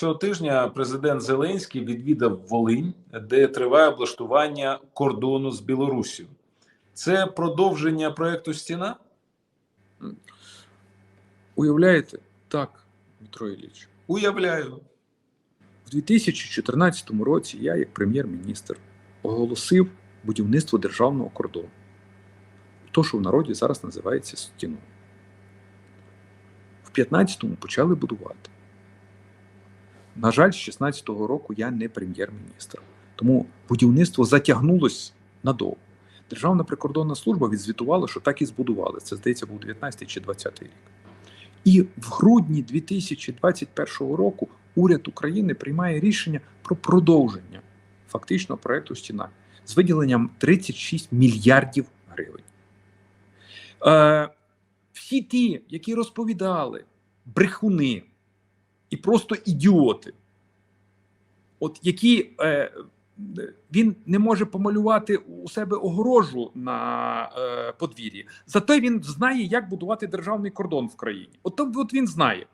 цього тижня президент Зеленський відвідав Волинь, де триває облаштування кордону з Білоруссю. Це продовження проекту Стіна? Уявляєте? Так, Дмитро Ілліч. Уявляю. В 2014 році я, як прем'єр-міністр, оголосив будівництво державного кордону. То, що в народі зараз називається стіною. В 15-му почали будувати. На жаль, з 16-го року я не прем'єр-міністр. Тому будівництво затягнулось надовго. Державна прикордонна служба відзвітувала, що так і збудували. Це, здається, був 19 чи 20 рік. І в грудні 2021 року уряд України приймає рішення про продовження фактично проекту стіна з виділенням 36 мільярдів гривень. Е, всі ті, які розповідали, брехуни і просто ідіоти, от які е, він не може помалювати у себе огорожу на е, подвір'ї, зате він знає, як будувати державний кордон в країні. От, от він знає.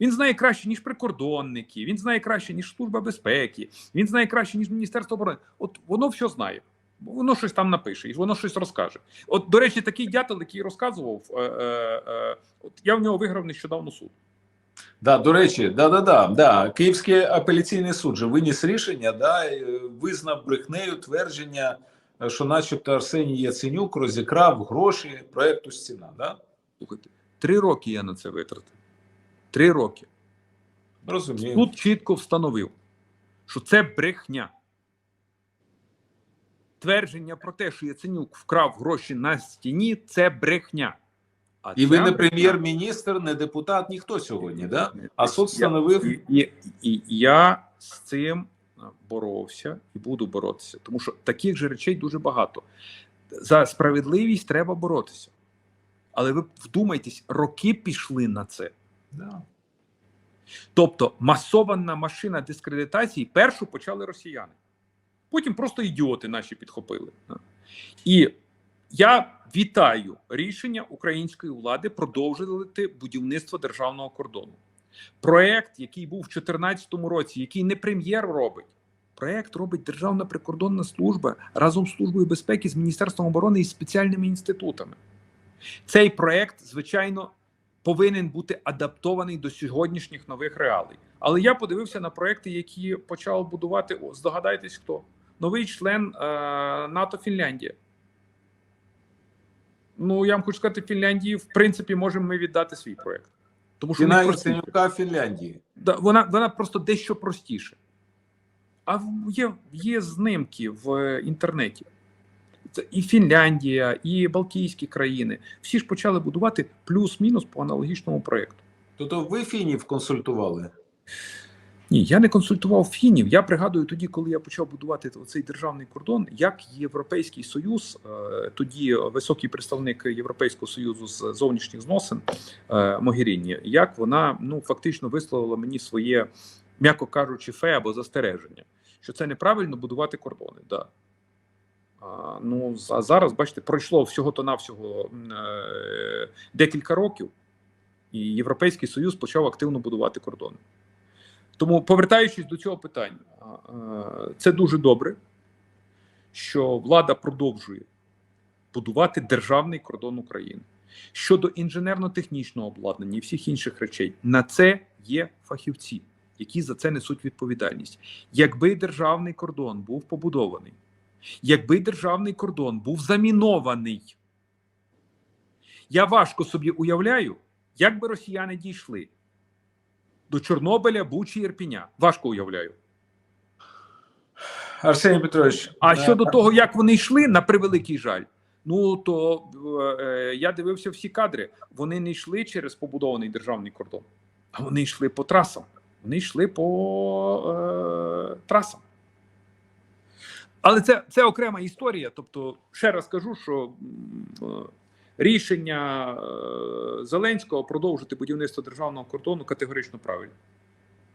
Він знає краще, ніж прикордонники, він знає краще, ніж Служба безпеки, він знає краще, ніж Міністерство оборони. От воно все знає. Воно щось там напише, і воно щось розкаже. От, до речі, такий дятел, який розказував, е, е, е, от я в нього виграв нещодавно суд. Да, до речі, да, да, да, да. Київський апеляційний суд же виніс рішення, да, е, визнав брехнею твердження, е, що, начебто, Арсеній Яценюк розікрав гроші проекту Стіна. Да? Слухайте, три роки я на це витратив. Три роки. Розумію. Суд чітко встановив, що це брехня. Твердження про те, що Яценюк вкрав гроші на стіні, це брехня. А І ви не прем'єр-міністр, не депутат, ніхто сьогодні, да? А суд встановив І, і, і я з цим боровся і буду боротися, тому що таких же речей дуже багато. За справедливість треба боротися. Але ви вдумайтесь, роки пішли на це. да. Тобто масована машина дискредитації першу почали росіяни. Потім просто ідіоти наші підхопили. І я вітаю рішення української влади продовжити будівництво державного кордону. Проект, який був в 2014 році, який не прем'єр робить. Проект робить Державна прикордонна служба разом з Службою безпеки, з Міністерством оборони і спеціальними інститутами. Цей проект, звичайно, повинен бути адаптований до сьогоднішніх нових реалій. Але я подивився на проекти, які почав будувати. О, здогадайтесь, хто новий член е, НАТО Фінляндія. Ну я вам хочу сказати, Фінляндії, в принципі, можемо ми віддати свій проект. Тому що вони. Яценюка Фінляндії. Да, вона, вона просто дещо простіше. А є, є знимки в е, інтернеті. Це і Фінляндія, і Балтійські країни. Всі ж почали будувати плюс-мінус по аналогічному проєкту. Тобто ви фінів консультували? Ні, я не консультував фінів. Я пригадую тоді, коли я почав будувати цей державний кордон, як Європейський Союз, е, тоді високий представник Європейського союзу з зовнішніх зносин е, Могеріні, як вона ну фактично висловила мені своє, м'яко кажучи, фе або застереження, що це неправильно будувати кордони. Да. А, ну а зараз, бачите, пройшло всього то навсього е, декілька років, і Європейський Союз почав активно будувати кордони. Тому, повертаючись до цього питання, це дуже добре, що влада продовжує будувати державний кордон України. Щодо інженерно-технічного обладнання і всіх інших речей, на це є фахівці, які за це несуть відповідальність. Якби державний кордон був побудований, якби державний кордон був замінований, я важко собі уявляю, як би росіяни дійшли до Чорнобиля, Бучі, Ірпіня. Важко уявляю. Арсеній Петрович, А е, щодо того, як вони йшли, на превеликий жаль, ну то е, я дивився всі кадри. Вони не йшли через побудований державний кордон, а вони йшли по трасам. Вони йшли по е, трасам. Але це, це окрема історія. Тобто, ще раз кажу, що е, рішення е, Зеленського продовжити будівництво державного кордону категорично правильне.